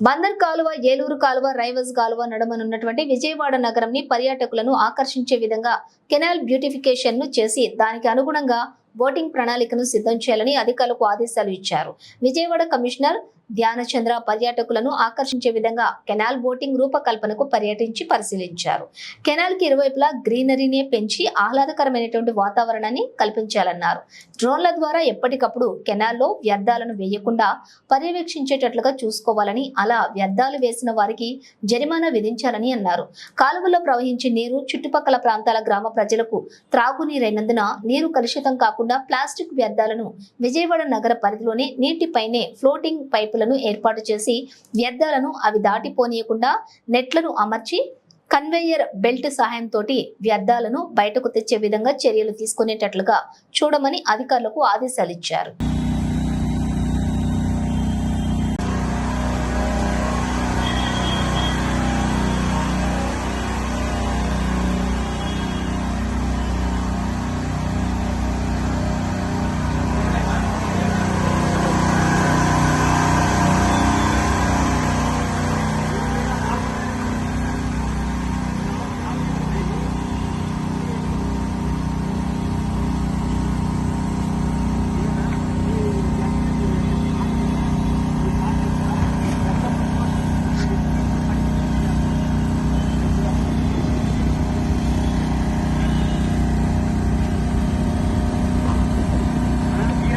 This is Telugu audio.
బందర్ కాలువ ఏలూరు కాలువ రైవస్ కాలువ నడుమనున్నటువంటి విజయవాడ నగరంని పర్యాటకులను ఆకర్షించే విధంగా కెనాల్ బ్యూటిఫికేషన్ను చేసి దానికి అనుగుణంగా బోటింగ్ ప్రణాళికను సిద్ధం చేయాలని అధికారులకు ఆదేశాలు ఇచ్చారు. విజయవాడ కమిషనర్ ధ్యానచంద్ర పర్యాటకులను ఆకర్షించే విధంగా కెనాల్ బోటింగ్ రూపకల్పనకు పర్యటించి పరిశీలించారు. కెనాల్కి ఇరువైపులా గ్రీనరీనే పెంచి ఆహ్లాదకరమైనటువంటి వాతావరణాన్ని కల్పించాలన్నారు. డ్రోన్ల ద్వారా ఎప్పటికప్పుడు కెనాల్లో వ్యర్థాలను వేయకుండా పర్యవేక్షించేటట్లుగా చూసుకోవాలని అలా వ్యర్థాలు వేసిన వారికి జరిమానా విధించాలని అన్నారు. కాలువలో ప్రవహించే నీరు చుట్టుపక్కల ప్రాంతాల గ్రామ ప్రజలకు త్రాగునీరైనందున నీరు కలుషితం కాకుండా ప్లాస్టిక్ వ్యర్థాలను విజయవాడ నగర పరిధిలోనే నీటిపైనే ఫ్లోటింగ్ పైపులను ఏర్పాటు చేసి వ్యర్థాలను అవి దాటిపోనీయకుండా నెట్లను అమర్చి కన్వేయర్ బెల్ట్ సహాయంతో వ్యర్థాలను బయటకు తెచ్చే విధంగా చర్యలు తీసుకునేటట్లుగా చూడమని అధికారులకు ఆదేశాలు ఇచ్చారు.